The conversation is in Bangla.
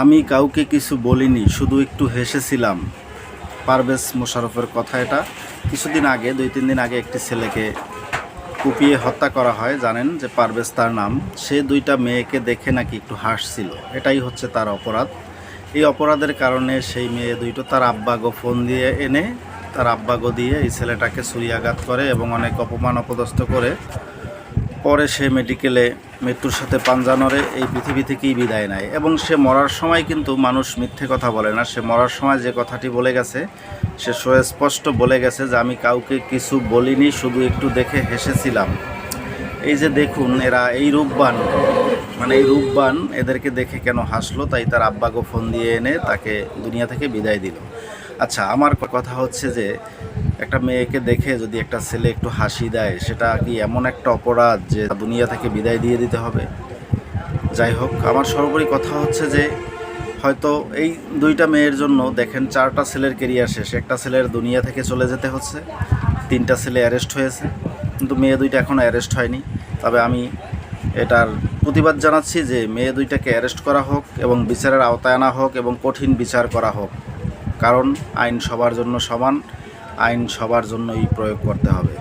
আমি কাউকে কিছু বলিনি, শুধু একটু হেসেছিলাম। পারভেজ মোশারফের কথা এটা। কিছুদিন আগে, দুই তিন দিন আগে একটি ছেলেকে কুপিয়ে হত্যা করা হয়, জানেন যে পারভেজ তার নাম। সে দুইটা মেয়েকে দেখে নাকি একটু হাসছিল। এটাই হচ্ছে তার অপরাধ। এই অপরাধের কারণে সেই মেয়ে দুইটো তার আব্বাগো ফোন দিয়ে এনে, তার আব্বাগো দিয়ে এই ছেলেটাকে ছুরিয়াঘাত করে এবং অনেক অপমান অপদস্থ করে পরে সে মেডিকেলে মৃত্যুর সাথে পাঞ্জানরে এই পৃথিবী থেকেই বিদায় নেয় এবং সে মরার সময় কিন্তু মানুষ মিথ্যে কথা বলে না। সে মরার সময় যে কথাটি বলে গেছে, সে সুস্পষ্ট বলে গেছে যে, আমি কাউকে কিছু বলিনি, শুধু একটু দেখে হেসেছিলাম। এই যে দেখুন, এরা এই রূপবান মানে এই রূপবান এদেরকে দেখে কেন হাসলো? তাই তার আব্বাকে ফোন দিয়ে এনে তাকে দুনিয়া থেকে বিদায় দিল। আচ্ছা আমার কথা হচ্ছে যে, একটা মেয়েকে দেখে যদি একটা ছেলে একটু হাসি দেয়, সেটা কি এমন একটা অপরাধ যে দুনিয়া থেকে বিদায় দিয়ে দিতে হবে? যাই হোক, আমার সর্বোপরি কথা হচ্ছে যে, হয়তো এই দুইটা মেয়ের জন্য দেখেন চারটা ছেলের কেরিয়ার শেষ। একটা ছেলের দুনিয়া থেকে চলে যেতে হচ্ছে, তিনটা ছেলে অ্যারেস্ট হয়েছে, কিন্তু মেয়ে দুইটা এখনও অ্যারেস্ট হয়নি। তবে আমি এটার প্রতিবাদ জানাচ্ছি যে, মেয়ে দুইটাকে অ্যারেস্ট করা হোক এবং বিচারের আওতায় আনা হোক এবং কঠিন বিচার করা হোক। কারণ আইন সবার জন্য সমান আইন সবার জন্যই প্রয়োগ করতে হবে।